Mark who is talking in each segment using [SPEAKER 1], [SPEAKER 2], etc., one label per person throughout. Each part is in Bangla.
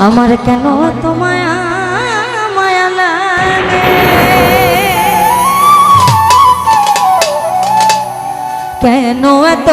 [SPEAKER 1] আমার কেন তোমায় মায়া লাগে? কেন এত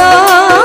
[SPEAKER 1] যে